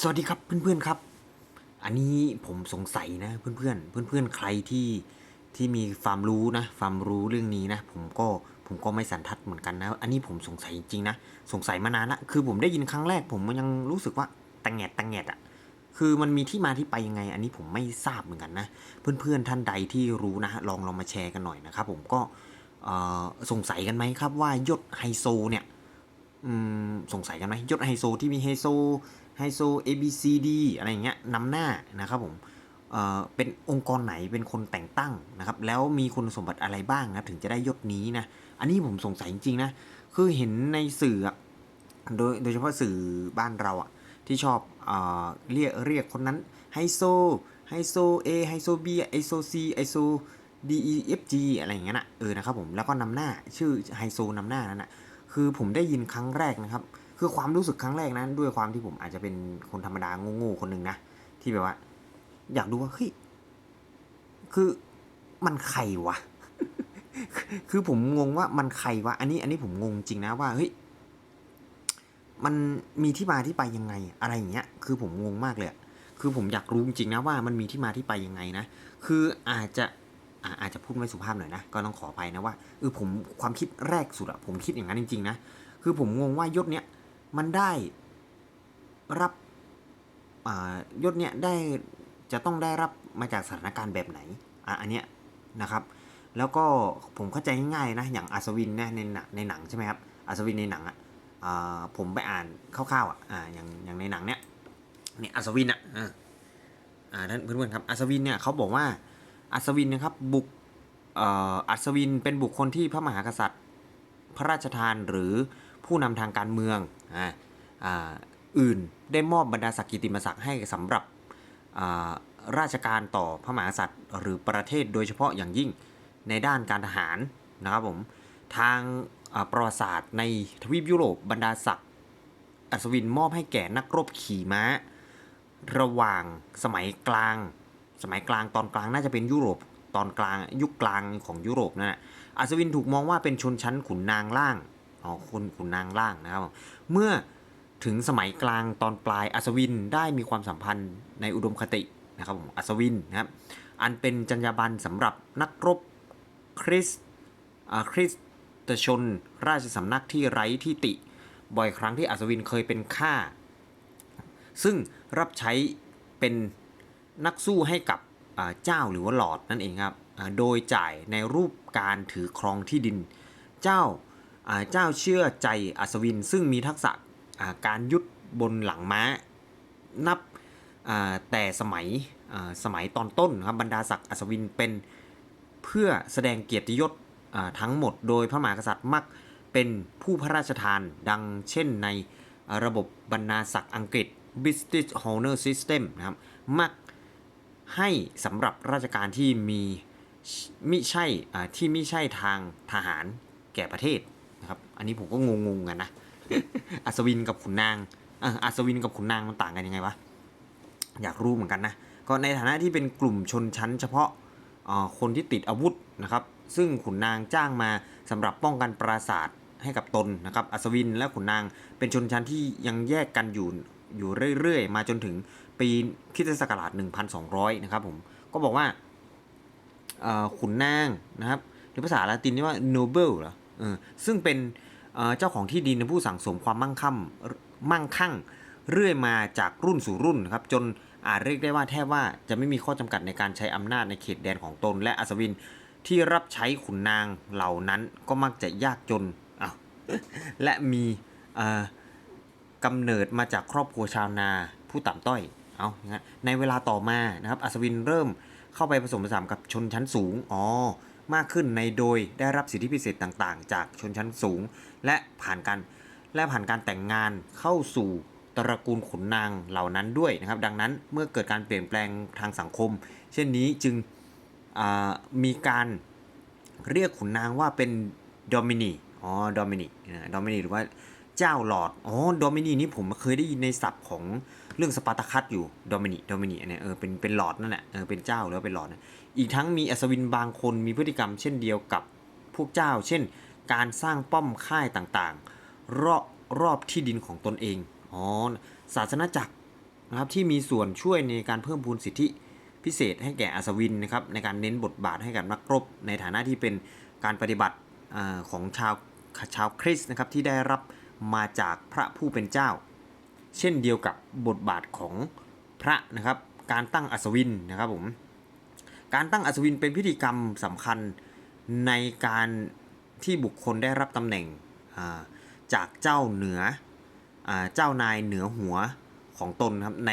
สวัสดีครับเพื่อนๆครับ อันนี้ผมสงสัยนะเพื่อนๆเพื่อนๆใครที่ที่มีความรู้นะความรู้เรื่องนี้นะ ผมก็ผมก็ไม่สันทัดเหมือนกันนะ อันนี้ผมสงสัยจริงๆนะสงสัยมานานละคือผมได้ยินครั้งแรก ผมยังรู้สึกว่าตังแงดตังแงดอะคือมันมีที่มาที่ไปยังไง อันนี้ผมไม่ทราบเหมือนกันนะ เพื่อนๆท่านใดที่รู้นะลองลองมาแชร์กันหน่อยนะครับผมก็สงสัยกันไหมครับว่ายศไฮโซเนี่ยสงสัยกันไหมยศไฮโซที่มีไฮโซ ไฮโซ A B C D อะไรอย่างเงี้ยนำหน้านะครับผมเเป็นองค์กรไหนเป็นคนแต่งตั้งนะครับแล้วมีคุณสมบัติอะไรบ้างนะถึงจะได้ยศนี้นะอันนี้ผมสงสัยจริงๆนะคือเห็นในสื่อโดยโดยเฉพาะสื่อบ้านเราอะที่ชอบเอเรียกเรียกคนนั้นไฮโซไฮโซ A ไฮโซ B ไฮโซ C ไฮโซ D E F G อะไรอย่างเงี้ยนะเออนะครับผมแล้วก็นำหน้าชื่อไฮโซนำหน้านั้นนะคือผมได้ยินครั้งแรกนะครับ คือความรู้สึกครั้งแรกนั้น ด้วยความที่ผมอาจจะเป็นคนธรรมดาโง่ๆคนหนึ่งนะที่แบบว่า อยากดูว่าเฮ้ยคือมันใครวะ คือผมงงว่ามันใครวะ อันนี้ อันนี้ผมงงจริงนะว่าเฮ้ยมันมีที่มาที่ไปยังไง อะไรอย่างเงี้ย คือผมงงมากเลยคือผมอยากรู้จริงนะว่ามันมีที่มาที่ไปยังไงนะ คืออาจจะอาอาจจะพูดไม่สุภาพหน่อยนะ ก็ต้องขออภัยนะว่าเออผมความคิดแรกสุดอะผมคิดอย่างนั้นจริงๆนะ คือผมงงว่ายศเนี้ย มันได้รับอ่ายศเนี้ยได้จะต้องได้รับมาจากสถานการณ์แบบไหนอะอันเนี้ยนะครับ แล้วก็ผมเข้าใจง่ายๆนะอย่างอัศวินเนี่ยในหนังในหนังใช่ไหมครับอัศวินในหนังอะผมไปอ่านคร่าวๆอะอ่าอย่างอย่างในหนังเนี้ยเนี่ยอัศวินอะอ่าท่านเพื่อนๆครับอัศวินเนี่ยเขาบอกว่าอัศวินนะครับบุกอัศวินเป็นบุคคลที่พระมหากษัตริย์ พระราชทานหรือ ผู้นำทางการเมืองอื่นได้มอบบรรดาศักดิ์กิติมศักดิ์ให้สำหรับราชการต่อพระมหากษัตริย์หรือประเทศโดยเฉพาะอย่างยิ่งในด้านการทหารนะครับผมทางประวัติศาสตร์ในทวีปยุโรปบรรดาศักดิ์อัศวินมอบให้แก่นักรบขี่ม้า ระหว่างสมัยกลาง สมัยกลางตอนกลางน่าจะเป็นยุโรปตอนกลางยุคกลางของยุโรปนั่นแหละอัศวินถูกมองว่าเป็นชนชั้นขุนนางล่าง อ๋อคนขุนนางล่างนะครับเมื่อถึงสมัยกลางตอนปลายอัศวินได้มีความสัมพันธ์ในอุดมคตินะครับผมอัศวินนะครับอันเป็นจรรยาบรรณสำหรับนักรบคริสคริสตชนราชสำนักที่ไร้ที่ติ บ่อยครั้งที่อัศวินเคยเป็นข้าซึ่งรับใช้เป็นนักสู้ให้กับเจ้าหรือว่าหลอดนั่นเองครับ โดยจ่ายในรูปการถือครองที่ดิน เจ้า เจ้าเชื่อใจอัศวิน ซึ่งมีทักษะาการยุดบนหลังม้า นับแต่สมัยสมัยตอนต้นครับบรรดาศักดิ์อัศวินเป็นเพื่อแสดงเกียรติยศทั้งหมดโดยพระมหากษัตริย์มักเป็นผู้พระราชทานดังเช่นในระบบบรรณาศักดิ์อังกฤษ British Honor System นะครับมักให้สำหรับราชการที่มีมิใช่ที่ไม่ใช่ทางทหารแก่ประเทศ นะครับ อันนี้ผมก็งงๆกันนะอัศวินกับขุนนางอัศวินกับขุนนางมันต่างกันยังไงวะอยากรู้เหมือนกันนะก็ในฐานะที่เป็นกลุ่มชนชั้น เฉพาะคนที่ติดอาวุธนะครับ ซึ่งขุนนางจ้างมาสำหรับป้องกันปราสาทให้กับตนนะครับ อัศวินและขุนนางเป็นชนชั้นที่ยังแยกกันอยู่อยู่เรื่อยๆ มาจนถึงปีคิศักราช1,200 นะครับผม ก็บอกว่าขุนนางนะครับหรือภาษาละตินเรียกว่า noble เหรอ เออซึ่งเป็นเจ้าของที่ดินผู้สั่งสมความมั่งคั่งมั่งคั่ง เรื่อยมาจากรุ่นสู่รุ่นครับจนอาจเรียกได้ว่าแทบว่าจะไม่มีข้อจำกัดในการใช้อำนาจในเขตแดนของตน และอัศวินที่รับใช้ขุนนางเหล่านั้นก็มักจะยากจนอ้าวและมีเอ่อกำเนิดมาจากครอบครัวชาวนาผู้ต่ำต้อยเอาอางั้นในเวลาต่อมานะครับอัศวินเริ่มเข้าไปผสมผสานกับชนชั้นสูงอ๋อ มากขึ้นในโดยได้รับสิทธิพิเศษต่างๆ จากชนชั้นสูง และผ่านการและผ่านการแต่งงานเข้าสู่ตระกูลขุนนางเหล่านั้นด้วยนะครับ ดังนั้นเมื่อเกิดการเปลี่ยนแปลงทางสังคม เช่นนี้จึงมีการเรียกขุนนางว่าเป็นดอมินีอ๋อดอมินีดอมินีหรือว่า เจ้าหลอด อ๋อ โดมินีนี่ผมเคยได้ยินในศัพท์ของเรื่องสปาร์ตาคัสอยู่ โดมินิโดมินิเนี่ย เออ เป็น เป็นหลอดนั่นแหละ เออ เป็นเจ้าแล้วเป็นหลอดนะอีกทั้งมีอัศวินบางคนมีพฤติกรรมเช่นเดียวกับพวกเจ้า เช่น การสร้างป้อมค่ายต่างๆ รอบรอบที่ดินของตนเอง อ๋อ ศาสนาจักรนะครับที่มีส่วนช่วยในการเพิ่มพูนสิทธิพิเศษให้แก่อัศวินนะครับในการเน้นบทบาทให้กับนักรบ ในฐานะที่เป็นการปฏิบัติอของชาวชาวคริสต์นะครับที่ได้รับ มาจากพระผู้เป็นเจ้า เช่นเดียวกับบทบาทของพระนะครับการตั้งอัศวินนะครับผมการตั้งอัศวินเป็นพิธีกรรมสำคัญในการที่บุคคลได้รับตำแหน่งจากเจ้าเหนืออเจ้านายเหนือหัวของตนครับใน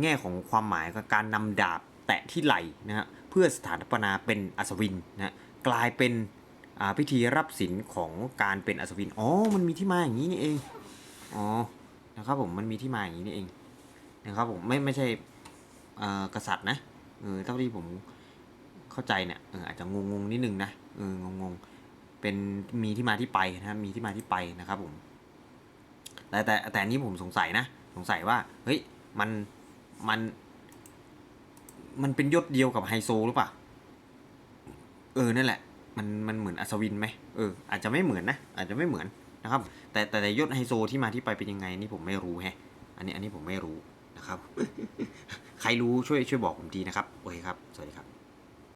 แง่ของความหมายก็การนำดาบแตะที่ไหล่นะฮะเพื่อสถาปนาเป็นอัศวินนะกลายเป็น พิธีรับสินของการเป็นอัศวิน อ๋อ มันมีที่มาอย่างนี้นี่เอง อ๋อ นะครับผม มันมีที่มาอย่างนี้นี่เอง นะครับผม ไม่ ไม่ใช่อ่อกษัตริย์นะ เออ เท่าที่ผมเข้าใจเนี่ย เออ อาจจะงงงนิดนึงนะ เออ งงงเป็นมีที่มาที่ไปนะครับ มีที่มาที่ไปนะครับผม แต่แต่แต่นนี้ผมสงสัยนะ สงสัยว่า เฮ้ย มัน มัน มันเป็นยศเดียวกับไฮโซหรือเปล่า เออ นั่นแหละ มันมันเหมือนอัศวินไหมเอออาจจะไม่เหมือนนะอาจจะไม่เหมือนนะครับ แต่แต่ยศไฮโซที่มาที่ไปเป็นยังไงนี่ผมไม่รู้แฮะอันนี้อันนี้ผมไม่รู้นะครับ ใครรู้ช่วยช่วยบอกผมทีนะครับโอเคครับ สวัสดีครับ